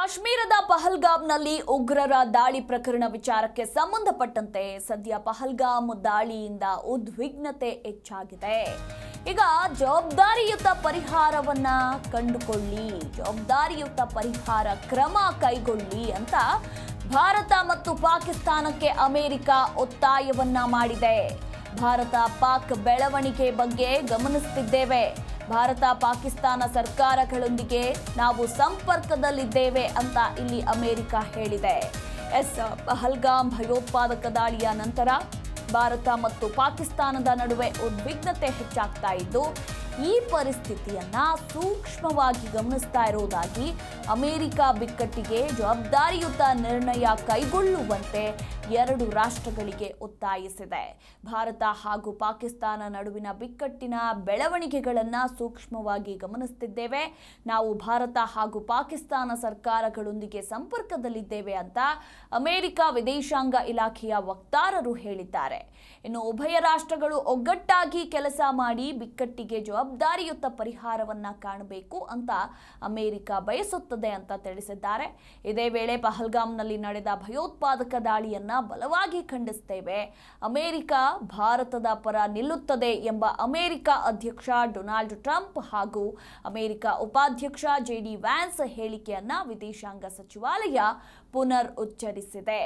ಕಾಶ್ಮೀರದ ಪಹಲ್ಗಾಮ್ನಲ್ಲಿ ಉಗ್ರರ ದಾಳಿ ಪ್ರಕರಣ ವಿಚಾರಕ್ಕೆ ಸಂಬಂಧಪಟ್ಟಂತೆ ಸದ್ಯ ಪಹಲ್ಗಾಮ್ ದಾಳಿಯಿಂದ ಉದ್ವಿಗ್ನತೆ ಹೆಚ್ಚಾಗಿದೆ. ಈಗ ಜವಾಬ್ದಾರಿಯುತ ಪರಿಹಾರವನ್ನ ಕಂಡುಕೊಳ್ಳಿ, ಜವಾಬ್ದಾರಿಯುತ ಪರಿಹಾರ ಕ್ರಮ ಕೈಗೊಳ್ಳಿ ಅಂತ ಭಾರತ ಮತ್ತು ಪಾಕಿಸ್ತಾನಕ್ಕೆ ಅಮೆರಿಕ ಒತ್ತಾಯವನ್ನ ಮಾಡಿದೆ. ಭಾರತ ಪಾಕ್ ಬೆಳವಣಿಗೆ ಬಗ್ಗೆ ಗಮನಿಸುತ್ತಿದ್ದೇವೆ ಭಾರತ ಪಾಕಿಸ್ತಾನ ಸರ್ಕಾರಗಳೊಂದಿಗೆ ನಾವು ಸಂಪರ್ಕದಲ್ಲಿದ್ದೇವೆ ಅಂತ ಇಲ್ಲಿ ಅಮೆರಿಕ ಹೇಳಿದೆ. ಎಸ್, ಪಹಲ್ಗಾಮ್ ಭಯೋತ್ಪಾದಕ ದಾಳಿಯ ನಂತರ ಭಾರತ ಮತ್ತು ಪಾಕಿಸ್ತಾನದ ನಡುವೆ ಉದ್ವಿಗ್ನತೆ ಹೆಚ್ಚಾಗ್ತಾ ಇದ್ದು, ಈ ಪರಿಸ್ಥಿತಿಯನ್ನ ಸೂಕ್ಷ್ಮವಾಗಿ ಗಮನಿಸ್ತಾ ಇರುವುದಾಗಿ ಅಮೆರಿಕ ಬಿಕ್ಕಟ್ಟಿಗೆ ಜವಾಬ್ದಾರಿಯುತ ನಿರ್ಣಯ ಕೈಗೊಳ್ಳುವಂತೆ ಎರಡು ರಾಷ್ಟ್ರಗಳಿಗೆ ಒತ್ತಾಯಿಸಿದೆ. ಭಾರತ ಹಾಗೂ ಪಾಕಿಸ್ತಾನ ನಡುವಿನ ಬಿಕ್ಕಟ್ಟಿನ ಬೆಳವಣಿಗೆಗಳನ್ನು ಸೂಕ್ಷ್ಮವಾಗಿ ಗಮನಿಸುತ್ತಿದ್ದೇವೆ ನಾವು ಭಾರತ ಹಾಗೂ ಪಾಕಿಸ್ತಾನ ಸರ್ಕಾರಗಳೊಂದಿಗೆ ಸಂಪರ್ಕದಲ್ಲಿದ್ದೇವೆ ಅಂತ ಅಮೆರಿಕ ವಿದೇಶಾಂಗ ಇಲಾಖೆಯ ವಕ್ತಾರರು ಹೇಳಿದ್ದಾರೆ. ಇನ್ನು ಉಭಯ ರಾಷ್ಟ್ರಗಳು ಒಗ್ಗಟ್ಟಾಗಿ ಕೆಲಸ ಮಾಡಿ ಬಿಕ್ಕಟ್ಟಿಗೆ ಜವಾಬ್ದಾರಿಯುತ ಪರಿಹಾರವನ್ನ ಕಾಣಬೇಕು ಅಂತ ಅಮೆರಿಕ ಬಯಸುತ್ತದೆ ಅಂತ ತಿಳಿಸಿದ್ದಾರೆ. ಇದೇ ವೇಳೆ ಪಹಲ್ಗಾಮ್ನಲ್ಲಿ ನಡೆದ ಭಯೋತ್ಪಾದಕ ದಾಳಿಯನ್ನ ಬಲವಾಗಿ ಖಂಡಿಸ್ತೇವೆ ಅಮೆರಿಕ ಭಾರತದ ಪರ ನಿಲ್ಲುತ್ತದೆ ಎಂಬ ಅಮೆರಿಕ ಅಧ್ಯಕ್ಷ ಡೊನಾಲ್ಡ್ ಟ್ರಂಪ್ ಹಾಗೂ ಅಮೆರಿಕ ಉಪಾಧ್ಯಕ್ಷ ಜೆ ಡಿ ವ್ಯಾನ್ಸ್ ಹೇಳಿಕೆಯನ್ನ ವಿದೇಶಾಂಗ ಸಚಿವಾಲಯ ಪುನರ್ ಉಚ್ಚರಿಸಿದೆ